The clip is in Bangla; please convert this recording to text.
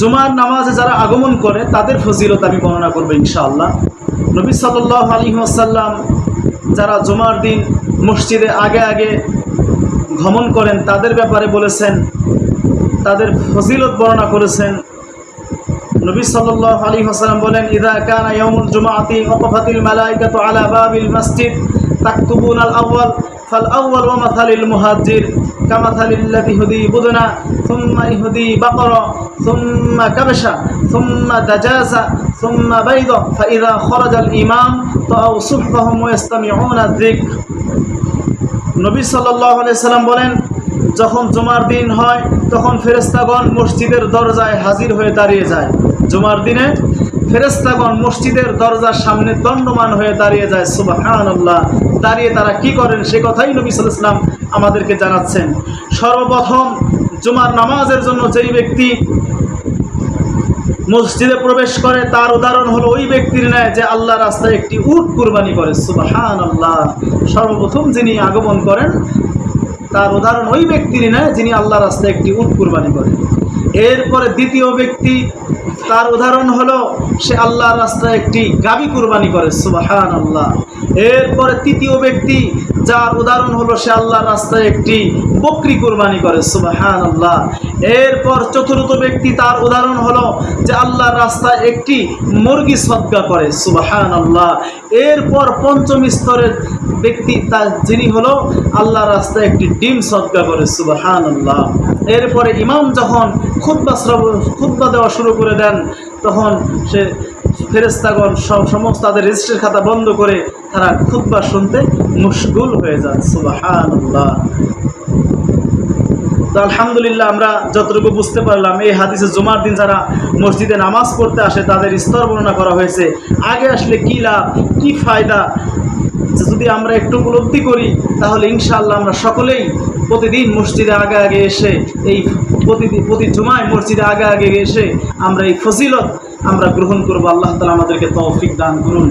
জুমার নামাজে যারা আগমন করে, তাদের ফজিলত আমি বর্ণনা করব ইনশাআল্লাহ। নবী সাল্লাহ আলী আসাল্লাম যারা জুমার দিন মসজিদে আগে আগে ভ্রমণ করেন, তাদের ব্যাপারে বলেছেন, তাদের ফজিলত বর্ণনা করেছেন। নবী সাল্লাহ আলী হাসালাম বলেন, ইদা কানা ইয়ামুল জুমাআতি ওয়াকাফাতিল মালাইকাতু আলা বাবিল মসজিদ তাকতুবুন আল আউয়াল, ফাল আউয়াল ওয়া মাথালিল মুহাজ্জির। লাযী হুদি বুদনা থুম্মা ইহুদি বাকরা থুম্মা কাবশা থুম্মা দাজাসা থুম্মা বাইদা ফাইদা খরাজা আল ইমাম, তাআউ সুহফাহুম ওয়া ইয়াসতামিউনা নবী সাল্লাহ সাল্লাম বলেন, যখন জুমার দিন হয়, তখন ফেরেস্তাগণ মসজিদের দরজায় হাজির হয়ে দাঁড়িয়ে যায়। জুমার দিনে ফেরেস্তাগণ মসজিদের দরজার সামনে দণ্ডমান হয়ে দাঁড়িয়ে যায় সুবাহান আল্লাহ দাঁড়িয়ে তারা কি করেন? সে কথাই নবী সাল্লাম আমাদেরকে জানাচ্ছেন। সর্বপ্রথম জুমার নামাজের জন্য যেই ব্যক্তি মসজিদে প্রবেশ করে, তার উদাহরণ হলো ওই ব্যক্তির ন্যায় যে আল্লাহ রাস্তায় একটি উট কুরবানি করে সুবাহান আল্লাহ সর্বপ্রথম যিনি আগমন করেন, তার উদাহরণ ওই ব্যক্তির ন্যায় যিনি আল্লাহ রাস্তায় একটি উট কুরবানি করেন। এরপরে দ্বিতীয় ব্যক্তি তার উদাহরণ হলো, সে আল্লাহ রাস্তায় একটি গাবি কুরবানি করে সুবাহান আল্লাহ এরপরে তৃতীয় ব্যক্তি, যার উদাহরণ হলো, সে আল্লাহ রাস্তায় একটি বকরি কুরবানি করে সুবাহান আল্লাহ এরপর চতুর্থ ব্যক্তি, তার উদাহরণ হলো, যে আল্লাহর রাস্তায় একটি মুরগি সদ্গা করে সুবাহান আল্লাহ এরপর পঞ্চম স্তরের ব্যক্তি, তার যিনি হলো, আল্লাহর রাস্তায় একটি ডিম সদ্গা করে সুবাহান আল্লাহ এরপরে ইমাম যখন খুদ্া খুদ্া দেওয়া শুরু করে দেন তখন সে ফেরেস্তাগণ সব সমস্ত তাদের রেজিস্ট্রের খাতা বন্ধ করে তারা খুব শুনতে মুশগুল হয়ে যান। আল্লাহ তো আলহামদুলিল্লাহ আমরা যতটুকু বুঝতে পারলাম, এই হাদিসে জুমার দিন যারা মসজিদে নামাজ পড়তে আসে, তাদের স্তর বর্ণনা করা হয়েছে। আগে আসলে কী লাভ, কী ফায়দা? যদি আমরা একটু উপলব্ধি করি, তাহলে ইনশাআল্লাহ আমরা সকলেই প্রতিদিন মসজিদে আগে আগে এসে, এই প্রতিদিন প্রতি জুমায় মসজিদে আগে আগে এসে আমরা এই ফজিলত আমরা গ্রহণ করব। আল্লাহ তালা আমাদেরকে তৌফিক দান করুন।